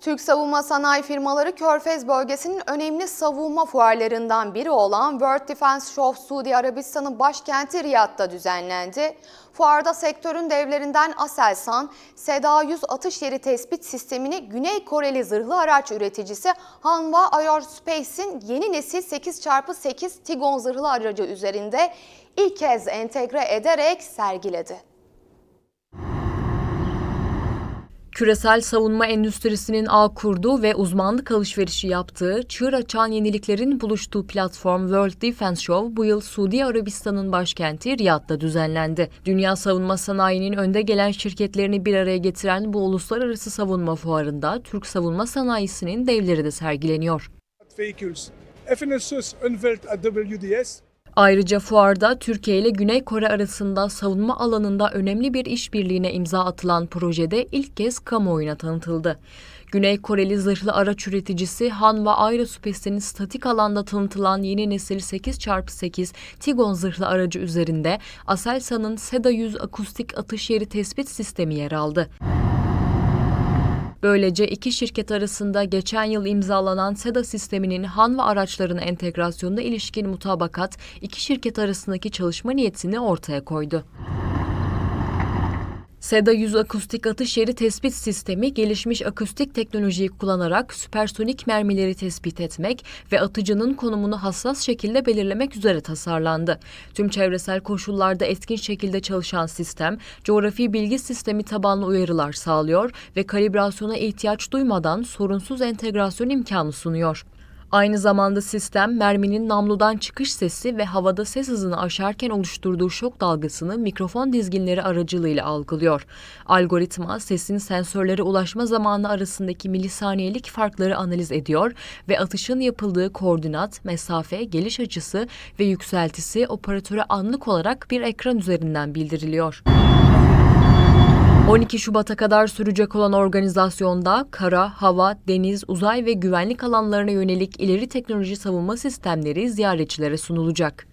Türk savunma sanayi firmaları Körfez bölgesinin önemli savunma fuarlarından biri olan World Defense Show Suudi Arabistan'ın başkenti Riyad'da düzenlendi. Fuarda sektörün devlerinden Aselsan, Seda 100 atış yeri tespit sistemini Güney Koreli zırhlı araç üreticisi Hanwha Aerospace'in yeni nesil 8x8 Tigon zırhlı aracı üzerinde ilk kez entegre ederek sergiledi. Küresel savunma endüstrisinin ağ kurduğu ve uzmanlık alışverişi yaptığı, çığır açan yeniliklerin buluştuğu platform World Defense Show bu yıl Suudi Arabistan'ın başkenti Riyad'da düzenlendi. Dünya savunma sanayinin önde gelen şirketlerini bir araya getiren bu uluslararası savunma fuarında Türk savunma sanayisinin devleri de sergileniyor. vehicles. FNSS unveiled at WDS Ayrıca fuarda Türkiye ile Güney Kore arasında savunma alanında önemli bir işbirliğine imza atılan projede ilk kez kamuoyuna tanıtıldı. Güney Koreli zırhlı araç üreticisi Hanwha Aerospace'in statik alanda tanıtılan yeni nesil 8x8 Tigon zırhlı aracı üzerinde Aselsan'ın Seda 100 akustik atış yeri tespit sistemi yer aldı. Böylece iki şirket arasında geçen yıl imzalanan SEDA sisteminin Han ve araçlarına entegrasyonuna ilişkin mutabakat iki şirket arasındaki çalışma niyetini ortaya koydu. SEDA 100 akustik atış yeri tespit sistemi gelişmiş akustik teknolojiyi kullanarak süpersonik mermileri tespit etmek ve atıcının konumunu hassas şekilde belirlemek üzere tasarlandı. Tüm çevresel koşullarda etkin şekilde çalışan sistem, coğrafi bilgi sistemi tabanlı uyarılar sağlıyor ve kalibrasyona ihtiyaç duymadan sorunsuz entegrasyon imkanı sunuyor. Aynı zamanda sistem merminin namludan çıkış sesi ve havada ses hızını aşarken oluşturduğu şok dalgasını mikrofon dizginleri aracılığıyla algılıyor. Algoritma sesin sensörlere ulaşma zamanı arasındaki milisaniyelik farkları analiz ediyor ve atışın yapıldığı koordinat, mesafe, geliş açısı ve yükseltisi operatöre anlık olarak bir ekran üzerinden bildiriliyor. 12 Şubat'a kadar sürecek olan organizasyonda kara, hava, deniz, uzay ve güvenlik alanlarına yönelik ileri teknoloji savunma sistemleri ziyaretçilere sunulacak.